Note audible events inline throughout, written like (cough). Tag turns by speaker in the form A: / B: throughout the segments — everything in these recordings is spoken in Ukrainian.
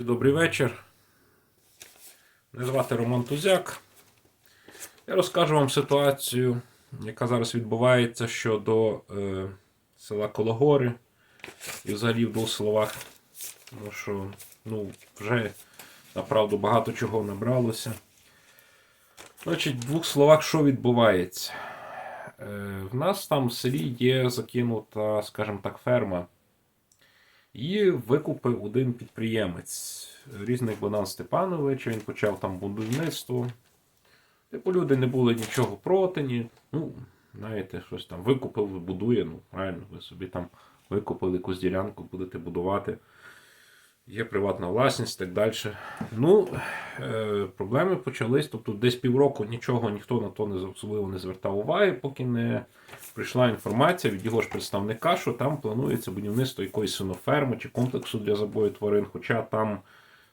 A: Добрий вечір. Мене звати Роман Тузяк. Я розкажу вам ситуацію, яка зараз відбувається щодо е, села Кологори і взагалі в двох словах. Тому що ну, вже направду багато чого набралося. Значить, в двох словах, що відбувається? Е, в нас там в селі є закинута, скажімо так, ферма. Її викупив один підприємець, різник Богдан Степанович. Він почав там будівництво. Типу, люди не були нічого проти, ні. Ну, знаєте, щось там викупив, будує. Ну, правильно, ви собі там викупили якусь ділянку, будете будувати. Є приватна власність і так далі. Ну, е, проблеми почались. Тобто десь півроку нічого ніхто на то не особливо не звертав уваги, поки не прийшла інформація від його ж представника, що там планується будівництво якоїсь свиноферми чи комплексу для забою тварин. Хоча там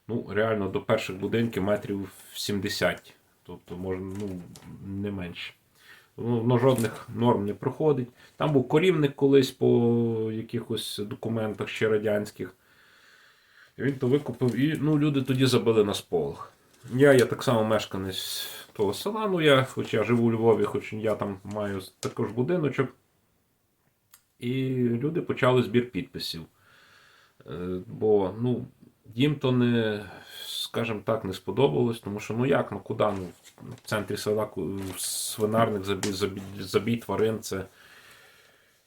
A: ну, реально до перших будинків метрів 70, тобто можна ну, не менше. Воно жодних норм не проходить. Там був корівник колись по якихось документах ще радянських. Він то викупив, і ну, люди тоді забили на сполох. Я є так само мешканець того села, ну я, хоч я живу у Львові, хоч я там маю також будиночок. І люди почали збір підписів. Е, Бо ну, їм то не, скажімо так, не сподобалось, тому що ну як, ну куди? Ну, в центрі села свинарник забій, забій, забій тварин, це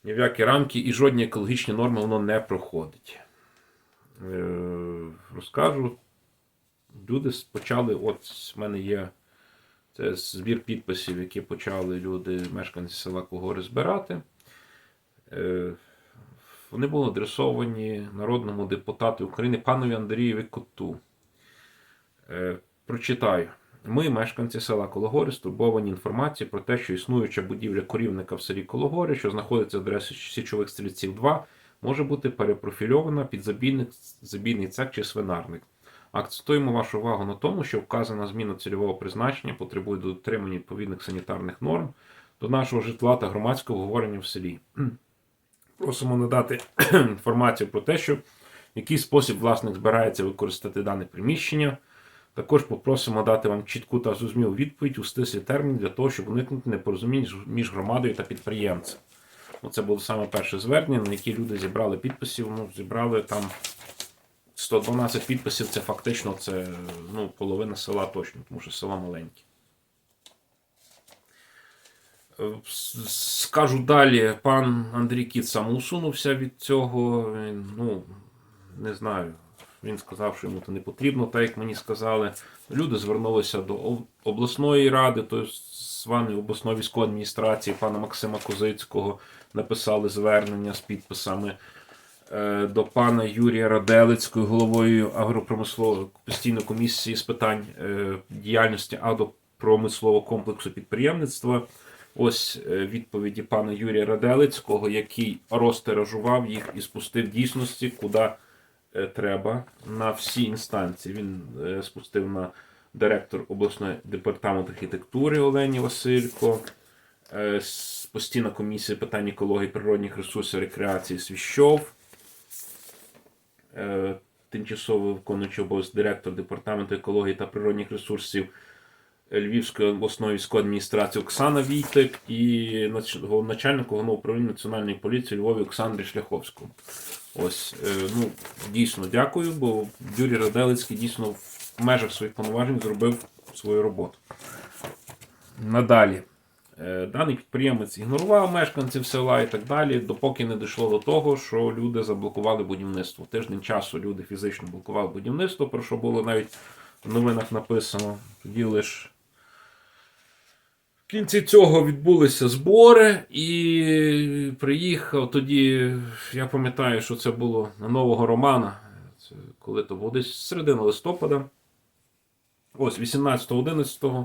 A: ні в які рамки і жодні екологічні норми воно не проходить. Е, Розкажу. Люди почали, от в мене є це збір підписів, які почали люди, мешканці села Когори збирати. Е, Вони були адресовані народному депутату України панові Андрієві Коту. Е, Прочитаю. Ми, мешканці села Кологори, стурбовані інформацією про те, що існуюча будівля корівника в селі Кологори, що знаходиться адресою Січових стрільців 2, може бути перепрофільована під забійник, забійний цех чи свинарник. Акцентуємо вашу увагу на тому, що вказана зміна цільового призначення потребує дотримання відповідних санітарних норм до нашого житла та громадського обговорення в селі. (clears throat) Просимо надати (clears throat) інформацію про те, що в який спосіб власник збирається використати дане приміщення. Також попросимо дати вам чітку та зрозумілу відповідь у стислі термін для того, щоб уникнути непорозумінь між громадою та підприємцем. Оце було саме перше звернення, на яке люди зібрали підписів. Ну, зібрали там 112 підписів, це фактично це, ну, половина села точно, тому що село маленьке. Е, Скажу далі, пан Андрій Кіт сам усунувся від цього. Ну, не знаю. Він сказав, що йому це не потрібно, так як мені сказали. Люди звернулися до обласної ради, тобто званої обласної військової адміністрації, пана Максима Козицького, написали звернення з підписами. Е, До пана Юрія Раделицького, головою агропромислової постійної комісії з питань е, діяльності агропромислового комплексу підприємництва. Ось е, відповіді пана Юрія Раделицького, який розтиражував їх і спустив дійсності, куди треба на всі інстанції. Він спустив на директор обласної департаменту архітектури Олені Василько, постійна комісія питань екології, природних ресурсів, рекреації Свіщов, е, тимчасово виконуючий обов'язок директор департаменту екології та природних ресурсів Львівської обласної військової адміністрації Оксана Війтик і нач- начальник головного управління національної поліції Львові Олександрі Шляховському. Ось, е, ну, дійсно дякую, бо Юрій Раделицький дійсно в межах своїх повноважень зробив свою роботу. Надалі. Е, Даний підприємець ігнорував мешканців села і так далі, допоки не дійшло до того, що люди заблокували будівництво. Тиждень часу люди фізично блокували будівництво, про що було навіть в новинах написано. Тоді лише в кінці цього відбулися збори, і приїхав тоді. Я пам'ятаю, що це було на нового Романа. Коли то було десь середина листопада. Ось 18-11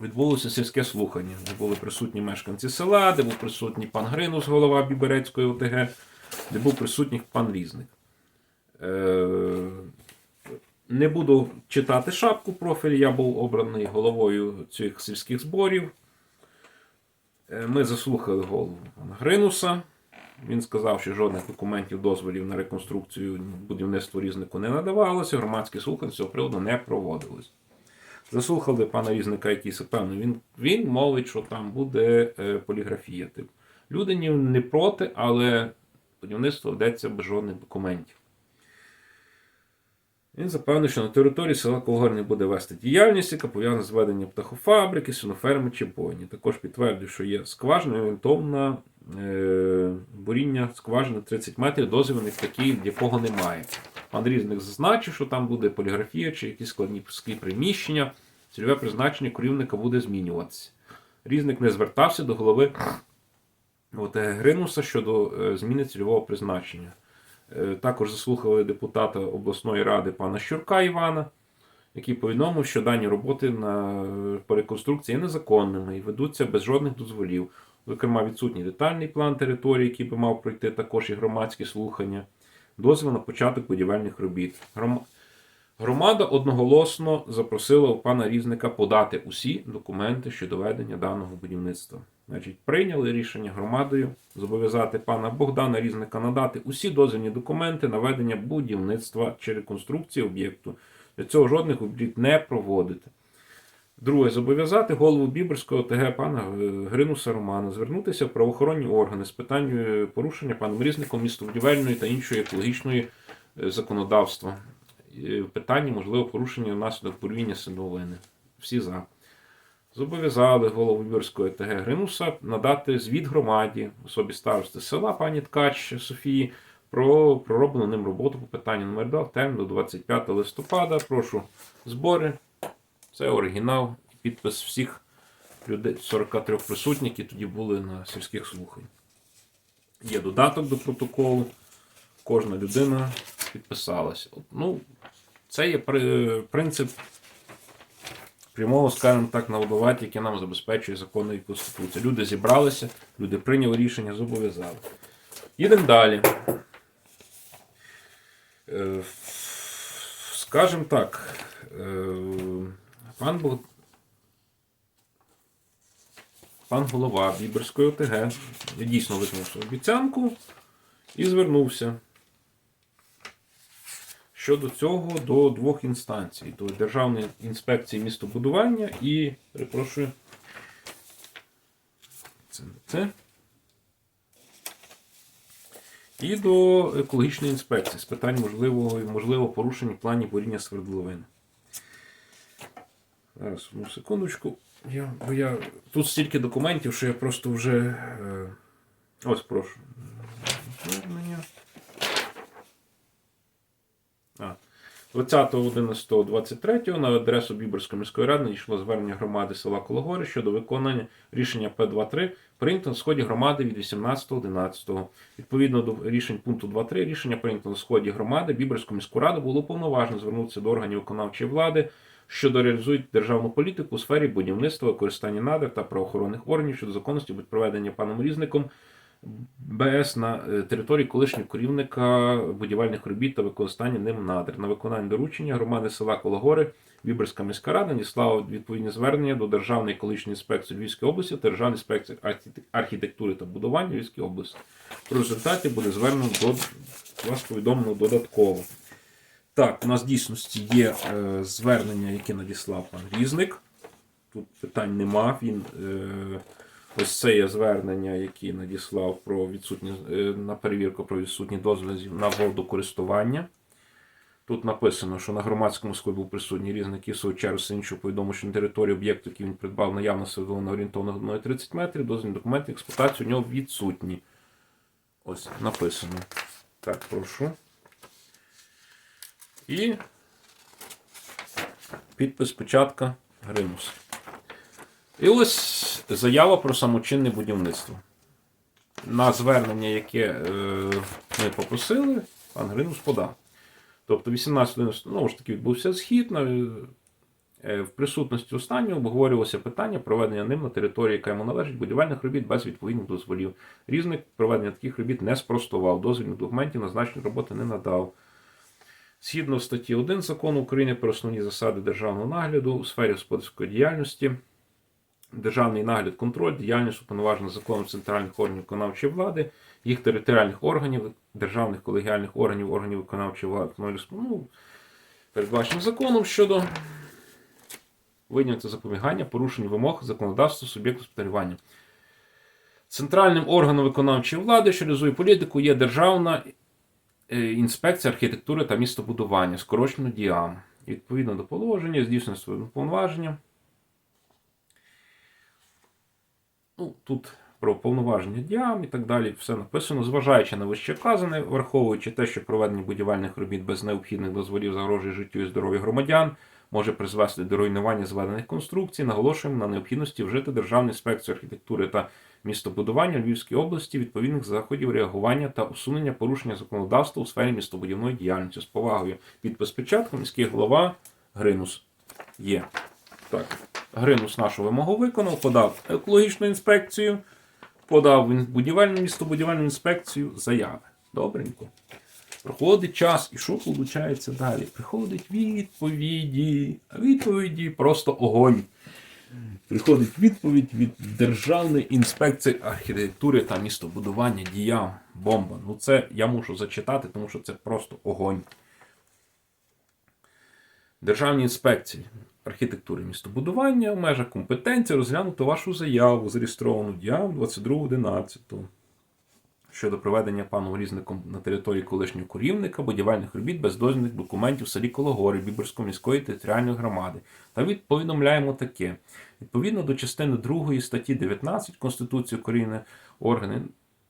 A: відбулося сільське слухання, де були присутні мешканці села, де був присутній пан Гринус, голова Біберецької ОТГ, де був присутній пан Різник. Е, не буду читати шапку профіль, я був обраний головою цих сільських зборів. Е, Ми заслухали голову Гринуса. Він сказав, що жодних документів дозволів на реконструкцію будівництво різнику не надавалося, громадські слухання з цього приводу не проводились. Заслухали пана різника, який певно, він, він мовить, що там буде е, поліграфія. Типу. Люди не проти, але будівництво ведеться без жодних документів. Він запевнив, що на території села Колгор не буде вести діяльність, яка пов'язана з веденням птахофабрики, свиноферми чи бойні. Також підтвердив, що є скважина орієнтовна буріння скважини 30 метрів, дозвільних таких, якого немає. Пан Різник зазначив, що там буде поліграфія чи якісь складні приміщення, цільове призначення корівника буде змінюватися. Різник не звертався до голови ОТГ Гринуса щодо е, зміни цільового призначення. Е, Також заслухали депутата обласної ради пана Щурка Івана, який повідомив, що дані роботи на, реконструкції є незаконними і ведуться без жодних дозволів. Зокрема, відсутній детальний план території, який би мав пройти також і громадські слухання, дозвіл на початок будівельних робіт. Громада одноголосно запросила у пана Різника подати усі документи щодо ведення даного будівництва. Значить, прийняли рішення громадою зобов'язати пана Богдана Різника надати усі дозвільні документи на ведення будівництва чи реконструкції об'єкту. Для цього жодних робіт не проводити. Друге, зобов'язати голову Біберського ОТГ пана е, Гринуса Романа звернутися в правоохоронні органи з питанням порушення паном Різником містобудівельної та іншої екологічної е, законодавства. Е, В питанні можливо порушення внаслідок порвіння садовини. Всі за. Зобов'язали голову Біберського ОТГ Гринуса надати звіт громаді, особі старости села пані Ткач Софії, про пророблену ним роботу по питанню номер 2 в термін до 25 листопада. Прошу збори. Це оригінал і підпис всіх людей, 43 присутніх, які тоді були на сільських слухань. Є додаток до протоколу. Кожна людина підписалася. Ну, це є принцип прямого, скажімо так, наудувати, яке нам забезпечує законною конституція. Люди зібралися, люди прийняли рішення, зобов'язали. Їдемо далі. Е, Скажімо так, е, пан Бог... Пан голова Біберської ОТГ дійсно виконав свою обіцянку і звернувся щодо цього до двох інстанцій: до Державної інспекції містобудування і, перепрошую, це не це. І до екологічної інспекції з питань можливого можливого порушення планів буріння свердловин. Зараз одну секундочку. Я, бо я... Тут стільки документів, що я просто вже. Е... Ось прошу. А. 20.11.23 на адресу Біберської міської ради надійшло звернення громади села Кологори щодо виконання рішення П-23 прийнято на сході громади від 18.11. Відповідно до рішень пункту 2.3 рішення прийнято на сході громади Біберську міську раду було повноважно звернутися до органів виконавчої влади, щодо реалізують державну політику у сфері будівництва, використання надр та правоохоронних органів щодо законності проведення паном різником БС на е, території колишнього керівника будівельних робіт та використання ним надр. На виконання доручення громади села Кологори Віберська міська рада надіслала відповідні звернення до Державної екологічної інспекції Львівської області та Державної інспекції архітектури та будування Львівської області. Про результаті буде звернено до вас повідомлено додатково. Так, у нас в дійсності є е, звернення, яке надіслав пан Різник. Тут питань нема. Він е, Ось це є звернення, яке надіслав про відсутні, е, на перевірку про відсутні дозволи на водокористування. Тут написано, що на громадському сході був присутній різник і чергу Синчук повідомив, що на території об'єкту, який він придбав, наявно свердловина орієнтовно 30 метрів, дозвільні документи експлуатації у нього відсутні. Ось написано. Так, прошу. І підпис печатка Гримус. І ось заява про самочинне будівництво. На звернення, яке е, ми попросили, пан Гринус подав. Тобто 18 годин, знову ж таки, відбувся схід. Е, в присутності останнього обговорювалося питання проведення ним на території, яка йому належить, будівельних робіт без відповідних дозволів. Різник проведення таких робіт не спростував, дозвільних документів на значні роботи не надав. Згідно статті 1 закону України про основні засади державного нагляду у сфері господарської діяльності, державний нагляд, контроль, діяльність уповноважених законом центральних органів виконавчої влади, їх територіальних органів, державних колегіальних органів, органів виконавчої влади, ну, передбаченим законом щодо виняти запобігання порушень вимог законодавства суб'єкту господарювання. Центральним органом виконавчої влади, що реалізує політику, є Державна інспекція архітектури та містобудування, скорочено ДІАМ. Відповідно до положення, здійснює своє повноваження. Ну, тут про повноваження діям і так далі, все написано, зважаючи на вище вказане, враховуючи те, що проведення будівельних робіт без необхідних дозволів загрожує життю і здоров'ю громадян, може призвести до руйнування зведених конструкцій, наголошуємо на необхідності вжити Державну інспекцію архітектури та містобудування Львівській області відповідних заходів реагування та усунення порушення законодавства у сфері містобудівної діяльності. З повагою підпис печатка, міський голова Гринус є. Так, Гринус нашу вимогу виконав, подав екологічну інспекцію, подав будівельну містобудівельну інспекцію заяви. Добренько. Проходить час, і що виходить далі? Приходить відповіді, а відповіді просто огонь. Приходить відповідь від Державної інспекції архітектури та містобудування діям. Бомба. Ну це я мушу зачитати, тому що це просто огонь. Державні інспекції архітектури містобудування в межах компетенції розглянути вашу заяву, зареєстровану діям 22.11 щодо проведення паном різником на території колишнього корівника будівельних робіт без дозвільних документів в селі Кологори Біберської міської територіальної громади. Та від- повідомляємо таке. Відповідно до частини 2 статті 19 Конституції України органи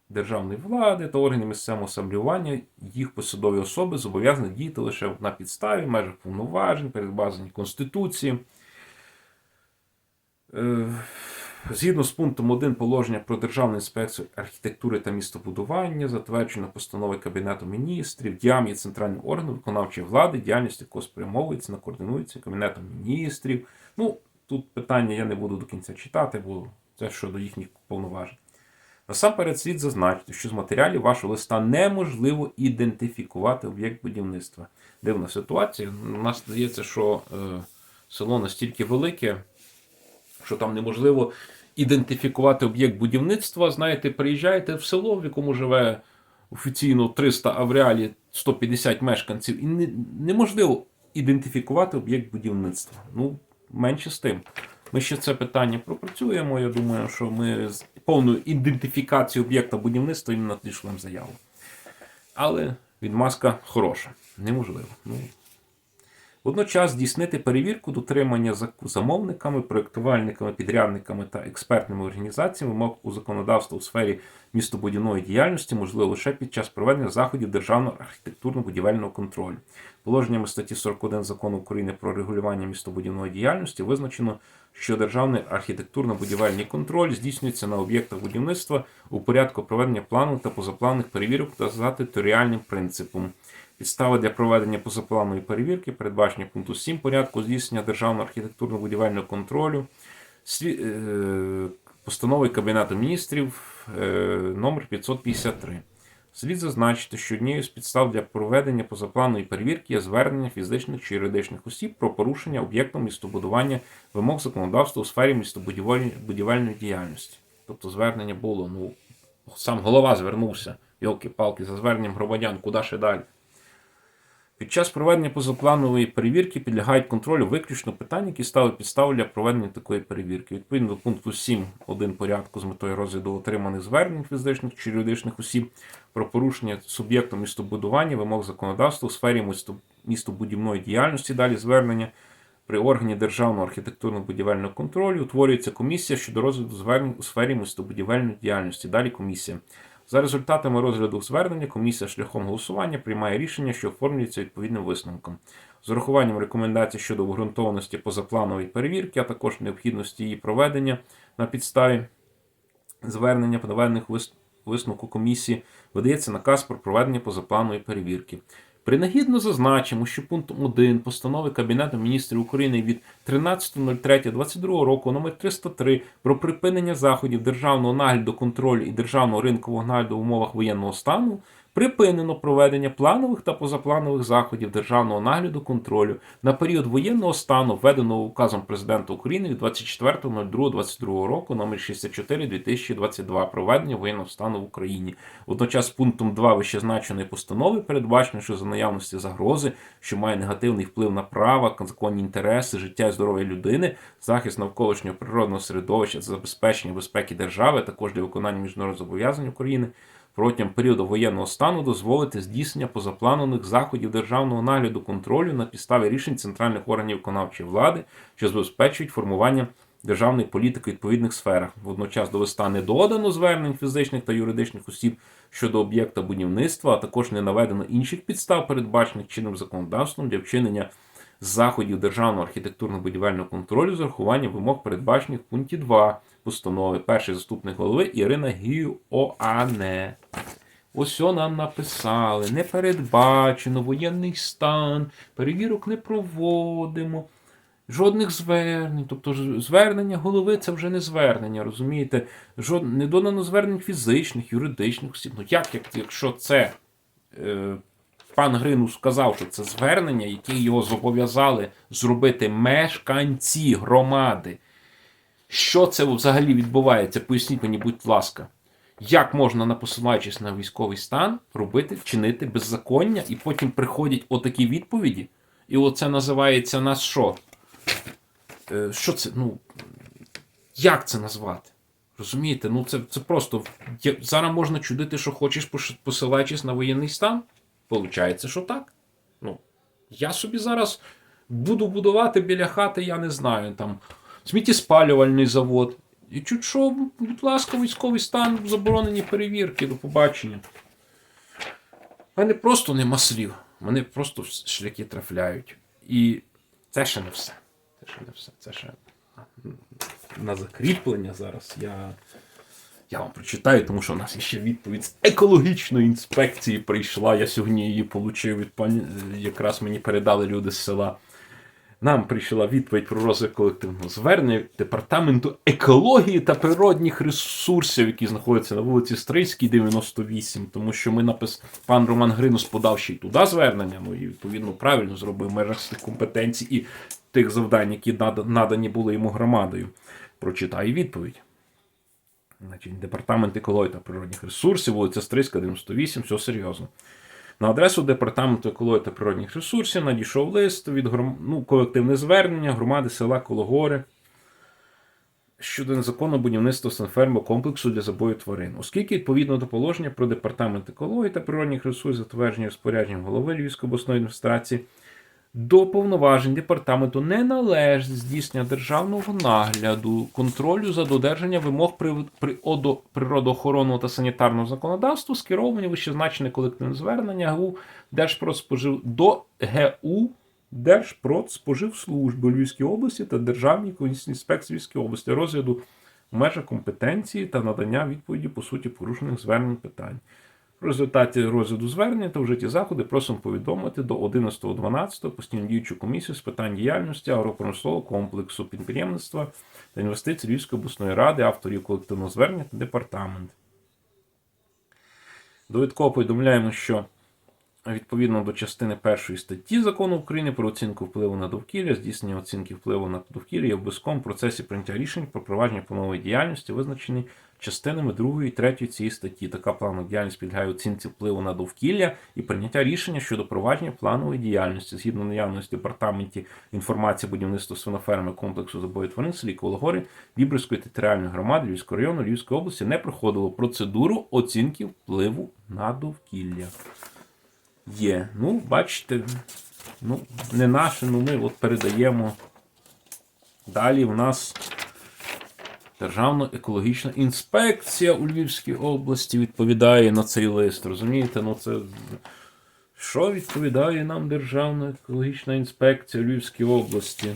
A: державної влади та органи місцевого самоврядування, їх посадові особи зобов'язані діяти лише на підставі, межах повноважень, передбазані Конституції. Згідно з пунктом 1 положення про Державну інспекцію архітектури та містобудування, затверджено постановою Кабінету міністрів, діям є центральним органом виконавчої влади, діяльність якого спрямовується на координується Кабінетом міністрів. Ну, тут питання я не буду до кінця читати, бо це щодо їхніх повноважень. Насамперед слід зазначити, що з матеріалів вашого листа неможливо ідентифікувати об'єкт будівництва. Дивна ситуація. У нас здається, що е, село настільки велике, що там неможливо ідентифікувати об'єкт будівництва. Знаєте, приїжджаєте в село, в якому живе офіційно 300, а в реалі 150 мешканців, і не, неможливо ідентифікувати об'єкт будівництва. Ну, менше з тим. Ми ще це питання пропрацюємо. Я думаю, що ми з повною ідентифікацією об'єкта будівництва їм надішлемо заяву. Але відмазка хороша. Неможливо. Ну, Водночас здійснити перевірку дотримання замовниками, проєктувальниками, підрядниками та експертними організаціями вимог у законодавства у сфері містобудівної діяльності можливо лише під час проведення заходів державного архітектурно-будівельного контролю. Положеннями статті 41 закону України про регулювання містобудівної діяльності визначено, що державний архітектурно-будівельний контроль здійснюється на об'єктах будівництва у порядку проведення плану та позапланових перевірок та за територіальним принципом. Підстави для проведення позапланової перевірки, передбачення пункту 7 порядку здійснення державного архітектурно-будівельного контролю, е, постанови Кабінету міністрів е, номер 553. Слід зазначити, що однією з підстав для проведення позапланової перевірки є звернення фізичних чи юридичних осіб про порушення об'єктом містобудування вимог законодавства у сфері містобудівельної діяльності. Тобто звернення було, ну, сам голова звернувся, йолки-палки, за зверненням громадян, куди ще далі. Під час проведення позапланової перевірки підлягають контролю виключно питання, які стали підставою для проведення такої перевірки. Відповідно до пункту 7.1 порядку з метою розгляду отриманих звернень фізичних чи юридичних осіб про порушення суб'єктом містобудування вимог законодавства у сфері містобудівної діяльності. Далі звернення при органі державного архітектурно-будівельного контролю утворюється комісія щодо розгляду звернень у сфері містобудівельної діяльності. Далі комісія. За результатами розгляду звернення комісія шляхом голосування приймає рішення, що оформлюється відповідним висновком. З урахуванням рекомендацій щодо обґрунтованості позапланової перевірки, а також необхідності її проведення на підставі звернення подаваних висновку комісії, видається наказ про проведення позапланової перевірки. Принагідно зазначимо, що пунктом 1 постанови Кабінету міністрів України від 13.03.22 року номер 303 про припинення заходів державного нагляду контролю і державного ринкового нагляду в умовах воєнного стану Припинено проведення планових та позапланових заходів державного нагляду контролю на період воєнного стану, введеного указом президента України від 24.02.22 року номер 64 2022 проведення воєнного стану в Україні. Водночас пунктом 2 вищезначеної постанови передбачено, що за наявності загрози, що має негативний вплив на права, законні інтереси, життя і здоров'я людини, захист навколишнього природного середовища, забезпечення безпеки держави, також для виконання міжнародних зобов'язань України протягом періоду воєнного стану дозволити здійснення позапланових заходів державного нагляду контролю на підставі рішень центральних органів виконавчої влади, що забезпечують формування державної політики у відповідних сферах. Водночас до листа не додано звернень фізичних та юридичних осіб щодо об'єкта будівництва, а також не наведено інших підстав, передбачених чинним законодавством для вчинення заходів державного архітектурно-будівельного контролю з урахуванням вимог, передбачених в пункті 2 постанови. Перший заступник голови Ірина Гіоане. Ось нам написали, не передбачено воєнний стан, перевірок не проводимо, жодних звернень. Тобто звернення голови це вже не звернення, розумієте? Жод... Не додано звернень фізичних, юридичних осіб. Ну як, як якщо це е, пан Гринус сказав, що це звернення, яке його зобов'язали зробити мешканці громади. Що це взагалі відбувається? Поясніть мені, будь ласка. Як можна, не посилаючись на військовий стан, робити, чинити беззаконня, і потім приходять отакі відповіді, і оце називається нас що? Е, що це? Ну, як це назвати? Розумієте? Ну це, це просто. Зараз можна чудити, що хочеш, посилаючись на воєнний стан. Получається, що так. Ну, я собі зараз буду будувати біля хати, я не знаю, там сміттєспалювальний завод. І чуть що, будь ласка, військовий стан, заборонені перевірки, до побачення. У мене просто нема слів. Мене просто шляхи трафляють. І це ще не все. Це ще не все. Це ще на закріплення зараз я. Я вам прочитаю, тому що у нас ще відповідь з екологічної інспекції прийшла. Я сьогодні її отримав від пані, якраз мені передали люди з села. Нам прийшла відповідь про розвиток колективного звернення департаменту екології та природних ресурсів, які знаходяться на вулиці Стрийській, 98. Тому що ми напис... пан Роман Гринус подав ще й туди звернення. Ну і відповідно правильно зробив межах цих компетенцій і тих завдань, які надані були йому громадою. Прочитаю відповідь. Значить, департамент екології та природних ресурсів, вулиця Стрийська, 98, все серйозно. На адресу департаменту екології та природних ресурсів надійшов лист від гром... ну, колективне звернення громади села Кологори щодо незаконного будівництва санфермо комплексу для забою тварин. Оскільки відповідно до положення про департамент екології та природних ресурсів, затвердження розпорядженням голови Львівської обласної адміністрації, до повноважень департаменту не належить здійснення державного нагляду, контролю за додержання вимог при, при, природоохоронного та санітарного законодавства, скеровані вищезначене колективне звернення ГУ Держпродспожив до ГУ Держпродспоживслужби у Львівській області та Державній інспекції Львівської області розгляду в межах компетенції та надання відповіді по суті порушених звернень питань. В результаті розгляду звернення та вжиті заходи просимо повідомити до 11.12 постійно діючу комісію з питань діяльності агропромислового комплексу, підприємництва та інвестицій Львівської обласної ради, авторів колективного звернення та департамент. Довідково повідомляємо, що відповідно до частини першої статті закону України про оцінку впливу на довкілля, здійснення оцінки впливу на довкілля є обов'язковим процесі прийняття рішень про провадження планової діяльності, визначені частинами 2 і 3 цієї статті. Така планова діяльність підлягає оцінці впливу на довкілля і прийняття рішення щодо провадження планової діяльності згідно наявності в департаменті інформації будівництва свиноферми комплексу забою тварин селі Кологори Вібрської територіальної громади Львівського району Львівської області не проходило процедуру оцінки впливу на довкілля. Є. Ну, бачите, ну, не наше, ну ми от передаємо. Далі в нас Державна екологічна інспекція у Львівській області відповідає на цей лист. Розумієте? Ну це що відповідає нам Державна екологічна інспекція у Львівській області?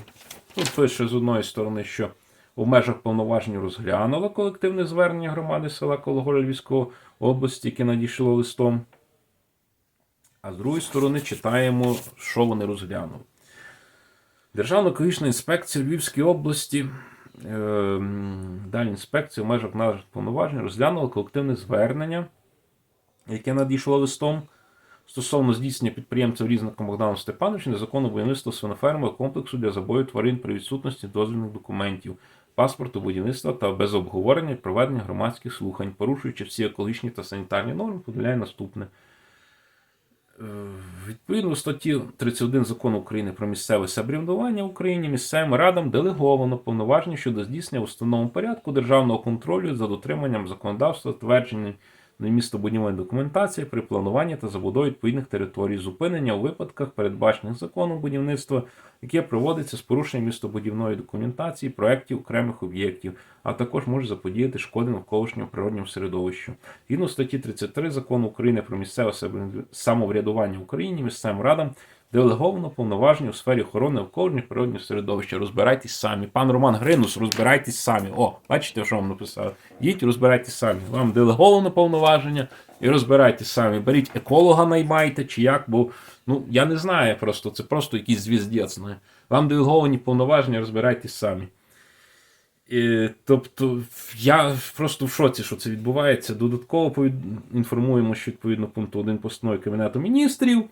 A: Тут пише з одної сторони, що у межах повноважень розглянула колективне звернення громади села Кологоля Львівської області, яке надійшло листом. А з другої сторони читаємо, що вони розглянули. Державна екологічна інспекція у Львівській області. е, Далі інспекція в межах наших повноважень розглянула колективне звернення яке надійшло листом стосовно здійснення підприємців різнаком Богданом Степановичем незаконного будівництва свинофермового комплексу для забою тварин при відсутності дозвільних документів, паспорту будівництва та без обговорення проведення громадських слухань, порушуючи всі екологічні та санітарні норми, повідомляє наступне. Відповідно статті 31 закону України про місцеве самоврядування в Україні місцевим радам делеговано повноваження щодо здійснення в установленому порядку державного контролю за дотриманням законодавства, твердження містобудівної документації при плануванні та забудові відповідних територій, зупинення у випадках, передбачених законом будівництва, яке проводиться з порушенням містобудівної документації, проєктів окремих об'єктів, а також може заподіяти шкоди навколишньому природньому середовищу. Згідно статті 33 закону України про місцеве самоврядування в Україні місцевим радам делеговано повноваження у сфері охорони навколишнього природнього середовища. Розбирайтесь самі. Пан Роман Гринус, розбирайтесь самі. О, бачите, що вам написав? Їдь, розбирайтесь самі. Вам делеговано повноваження і розбирайтесь самі. Беріть еколога, наймайте чи як, бо ну я не знаю просто, це просто якийсь звіздець. Вам делеговані повноваження, розбирайтесь самі. І, тобто я просто в шоці, що це відбувається. Додатково повід... інформуємо, що відповідно пункту 1 постанови Кабінету міністрів.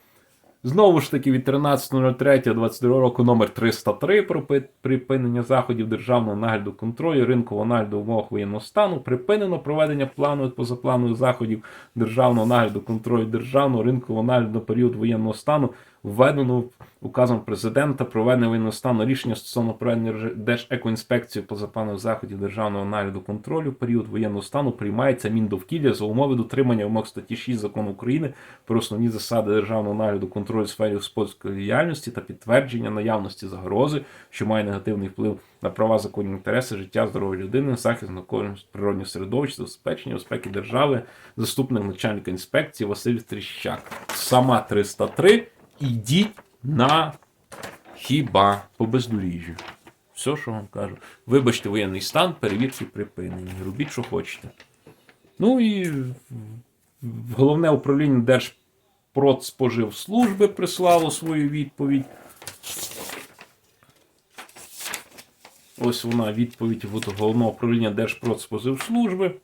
A: Знову ж таки, від 13.03.22 року номер 303 про пи- припинення заходів державного нагляду контролю, ринкового нагляду в умовах воєнного стану, припинено проведення планових позапланових заходів державного нагляду контролю державного ринкового нагляду на період воєнного стану, введено указом президента проведення воєнного стану рішення стосовно проведення Держекоінспекції позапланових заходів державного нагляду контролю період воєнного стану приймається Міндовкілля за умови дотримання вимог статті 6 закону України про основні засади державного нагляду контролю в сфері господарської діяльності та підтвердження наявності загрози, що має негативний вплив на права, законні інтереси, життя, здоров'я людини, захист природнього середовища, забезпечення безпеки держави, заступник начальника інспекції Василь Тріщак. Сама 303. Ідіть на хіба по бездоріжжю. Все, що вам кажу. Вибачте воєнний стан, перевірки припинені. Робіть, що хочете. Ну і головне управління Держпродспоживслужби прислало свою відповідь. Ось вона відповідь від головного управління Держпродспоживслужби.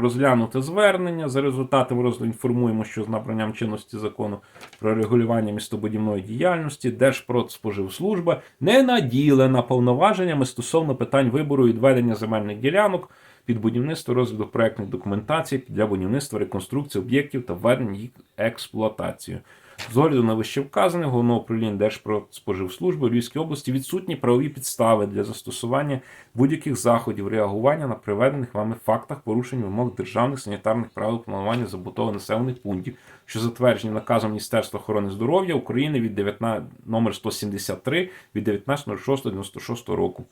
A: Розглянути звернення. За результатами розгляду інформуємо, що з набранням чинності закону про регулювання містобудівної діяльності Держпродспоживслужба не наділена повноваженнями стосовно питань вибору і відведення земельних ділянок під будівництво розгляду проектних документацій для будівництва реконструкції об'єктів та введення їх експлуатацію. З огляду на вище вказане головного управління Держпродспоживслужби Львівській області відсутні правові підстави для застосування будь-яких заходів реагування на приведених вами фактах порушень вимог державних санітарних правил планування забудови населених пунктів, що затверджені наказом Міністерства охорони здоров'я України від 19, номер 173 від 19.06.96 року.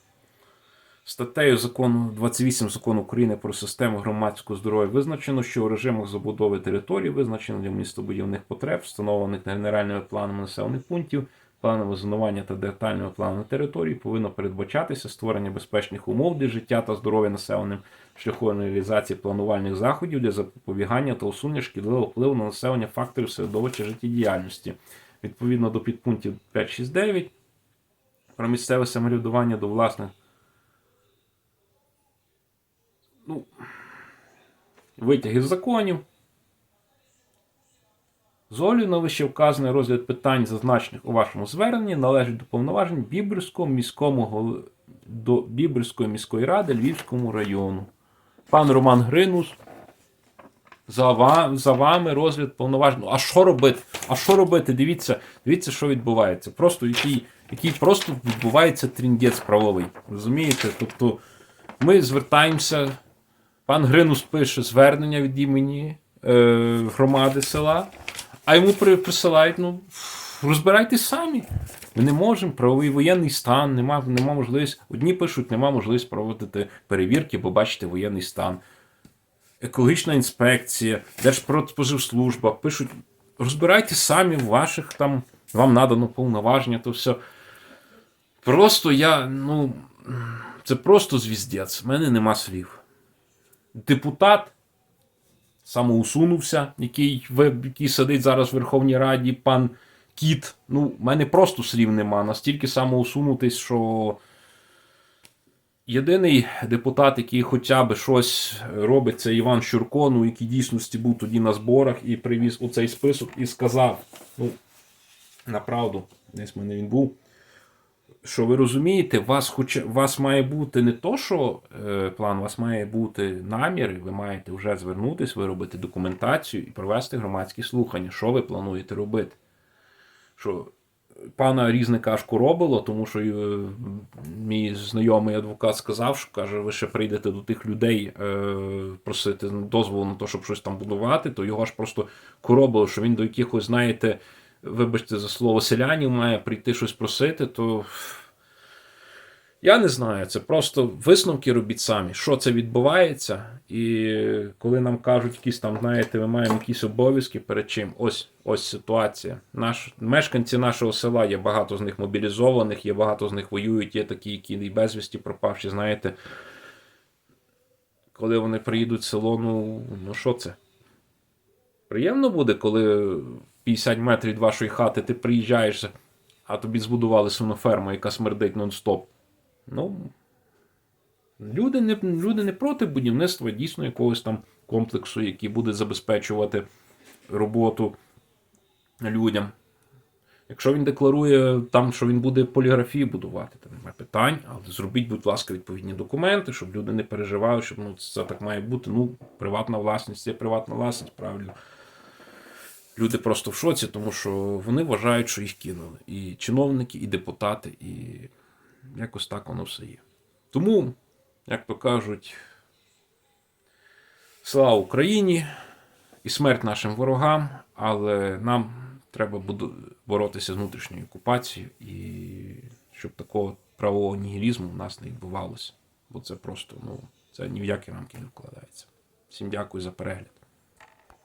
A: Статтею закону 28 закону України про систему громадського здоров'я визначено, що у режимах забудови території, визначених для містобудівних потреб, встановлених генеральними планами населених пунктів, планами зонування та детальними планами території, повинно передбачатися створення безпечних умов для життя та здоров'я населеним шляхом реалізації планувальних заходів для запобігання та усунення шкідливого впливу на населення факторів середовища життєдіяльності. Відповідно до підпунктів 569 про місцеве самоврядування до власних ну, витяг із законів. З огляду на вище вказаний розгляд питань, зазначених у вашому зверненні, належить до повноважень Бібрського міському до Бібрської міської ради Львівському району. Пан Роман Гринус. За, ва- за вами розгляд повноважень. Ну, А що робити? А що робити? Дивіться, дивіться, що відбувається. Просто який, який просто відбувається тріндець правовий. Розумієте? Тобто ми звертаємося. Пан Гринус пише звернення від імені е, громади села, а йому присилають, ну, розбирайтесь самі. Ми не можемо, правовий воєнний стан, нема, нема можливості. Одні пишуть, нема можливості проводити перевірки, бо бачите воєнний стан. Екологічна інспекція, Держпродспоживслужба пишуть, розбирайтесь самі ваших там, вам надано повноваження, то все. Просто я, ну, це просто звіздець. В мене нема слів депутат самоусунувся, який, який сидить зараз в Верховній Раді, пан Кіт. Ну, в мене просто слів нема. Настільки самоусунутись, що. Єдиний депутат, який хоча б щось робить, це Іван Щурко, ну, який дійсності був тоді на зборах і привіз у цей список і сказав: ну, направду, десь мене він був. Що ви розумієте, вас, хоча, у вас має бути не то, що е, план, у вас має бути наміри, ви маєте вже звернутися, виробити документацію і провести громадські слухання. Що ви плануєте робити? Що пана різника аж коробило, тому що е, мій знайомий адвокат сказав, що каже, ви ще прийдете до тих людей е, просити дозволу на те, щоб щось там будувати, то його аж просто коробило, що він до якихось, знаєте, вибачте за слово селянів має прийти щось просити, то. Я не знаю, це просто висновки робіть самі, що це відбувається. І коли нам кажуть, якісь там, знаєте, ми маємо якісь обов'язки перед чим, ось ось ситуація. Наш, мешканці нашого села є багато з них мобілізованих, є багато з них воюють, є такі, які і безвісті пропавші, знаєте. Коли вони приїдуть в село, ну, ну що це? Приємно буде, коли 50 метрів від вашої хати ти приїжджаєш, а тобі збудували свиноферму, яка смердить нон-стоп. Ну, люди не, люди не проти будівництва дійсно якогось там комплексу, який буде забезпечувати роботу людям. Якщо він декларує там, що він буде поліграфії будувати, то немає питань, але зробіть, будь ласка, відповідні документи, щоб люди не переживали, щоб ну, це так має бути. Ну, приватна власність це приватна власність, правильно. Люди просто в шоці, тому що вони вважають, що їх кинули. І чиновники, і депутати, і якось так воно все є. Тому, як то кажуть, слава Україні і смерть нашим ворогам, але нам треба боротися з внутрішньою окупацією і щоб такого правового нігілізму в нас не відбувалося. Бо це просто, ну, це ні в які рамки не вкладається. Всім дякую за перегляд.